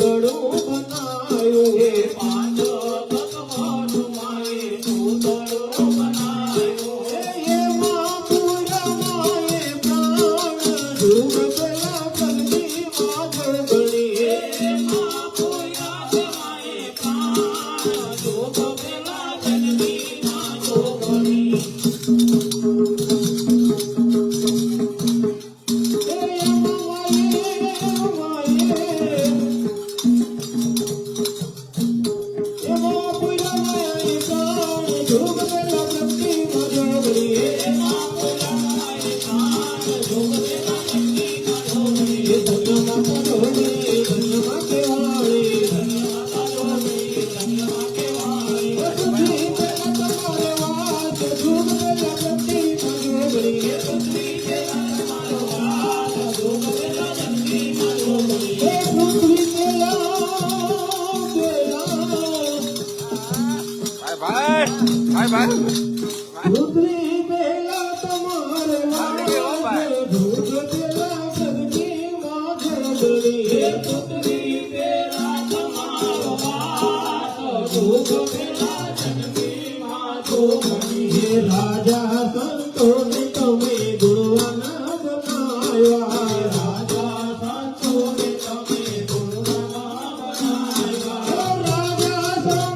कडू Oh, ભાઈ ભાઈ રુદ્રી બેલા તમારે વાગે ઓ ભાઈ ભૂત બેલા સગતી માથે ડરી રુદ્રી બેલા તમારો વાસ ભૂત બેલા સગતી માથો ઘણી હે રાજા સંતો ને તમે ગુણવાના બનાવ્યા રાજા સંતો ને તમે ગુણવાના બનાવ્યા રાજા સંતો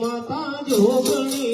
માતા જોગણી